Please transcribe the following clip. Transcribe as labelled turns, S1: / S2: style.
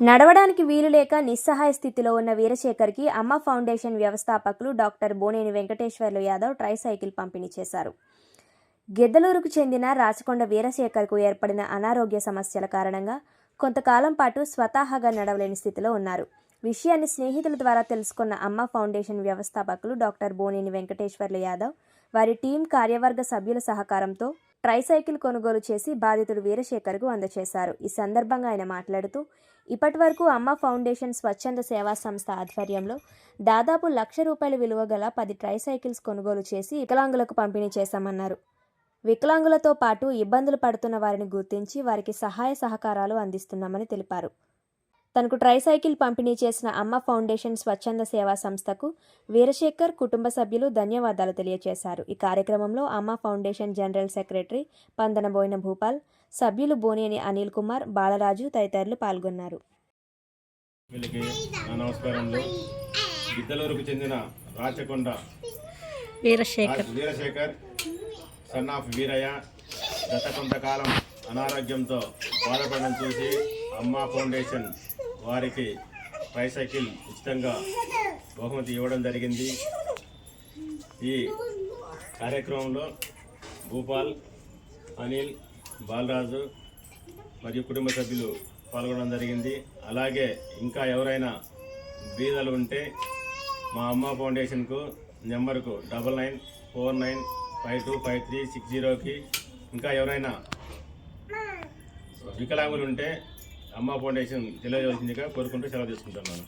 S1: నడవడానికి వీలులేక నిస్సహాయ స్థితిలో ఉన్న వీరశేఖర్కి అమ్మ ఫౌండేషన్ వ్యవస్థాపకులు డాక్టర్ బోనేని వెంకటేశ్వర్లు యాదవ్ ట్రైసైకిల్ పంపిణీ చేశారు. గిద్దలూరుకు చెందిన రాచకొండ వీరశేఖర్కు ఏర్పడిన అనారోగ్య సమస్యల కారణంగా కొంతకాలం పాటు స్వతహాగా నడవలేని స్థితిలో ఉన్నారు. విషయాన్ని స్నేహితుల ద్వారా తెలుసుకున్న అమ్మ ఫౌండేషన్ వ్యవస్థాపకులు డాక్టర్ బోనేని వెంకటేశ్వర్లు యాదవ్ వారి టీం కార్యవర్గ సభ్యుల సహకారంతో ట్రైసైకిల్ కొనుగోలు చేసి బాధితుడు వీరశేఖర్కు అందజేశారు. ఈ సందర్భంగా ఆయన మాట్లాడుతూ ఇప్పటివరకు అమ్మ ఫౌండేషన్ స్వచ్ఛంద సేవా సంస్థ ఆధ్వర్యంలో దాదాపు లక్ష రూపాయల విలువ గల పది ట్రైసైకిల్స్ కొనుగోలు చేసి వికలాంగులకు పంపిణీ చేశామన్నారు. వికలాంగులతో పాటు ఇబ్బందులు పడుతున్న వారిని గుర్తించి వారికి సహాయ సహకారాలు అందిస్తున్నామని తెలిపారు. తనకు ట్రైసైకిల్ పంపిణీ చేసిన అమ్మ ఫౌండేషన్ స్వచ్ఛంద సేవా సంస్థకు వీరశేఖర్ కుటుంబ సభ్యులు ధన్యవాదాలు తెలియజేశారు ఈ కార్యక్రమంలో Amma foundation general secretary Pandanaboyina Bhupal సభ్యులు బోనేని అనిల్ కుమార్ బాలరాజు తదితరులు పాల్గొన్నారు.
S2: గిద్దలూరుకు చెందిన రాచకొండ
S3: వీరశేఖర్.
S2: రా- వీరశేఖర్ సన్ ఆఫ్ వీరయ్య గత కొంతకాలం అనారోగ్యంతో బాధపడడం చూసి అమ్మా ఫౌండేషన్ వారికి ట్రైసైకిల్ ఉచితంగా బహుమతి ఇవ్వడం జరిగింది. ఈ కార్యక్రమంలో భూపాల్ అనిల్ బాలరాజు మరియు కుటుంబ సభ్యులు పాల్గొనడం జరిగింది. అలాగే ఇంకా ఎవరైనా బీదలు ఉంటే మా అమ్మ ఫౌండేషన్కు నెంబర్కు double nine four nine five two five three six జీరోకి. ఇంకా ఎవరైనా వికలాంగులు ఉంటే అమ్మ ఫౌండేషన్ తెలియజేయాల్సిందిగా కోరుకుంటూ సెలవు తీసుకుంటున్నాను.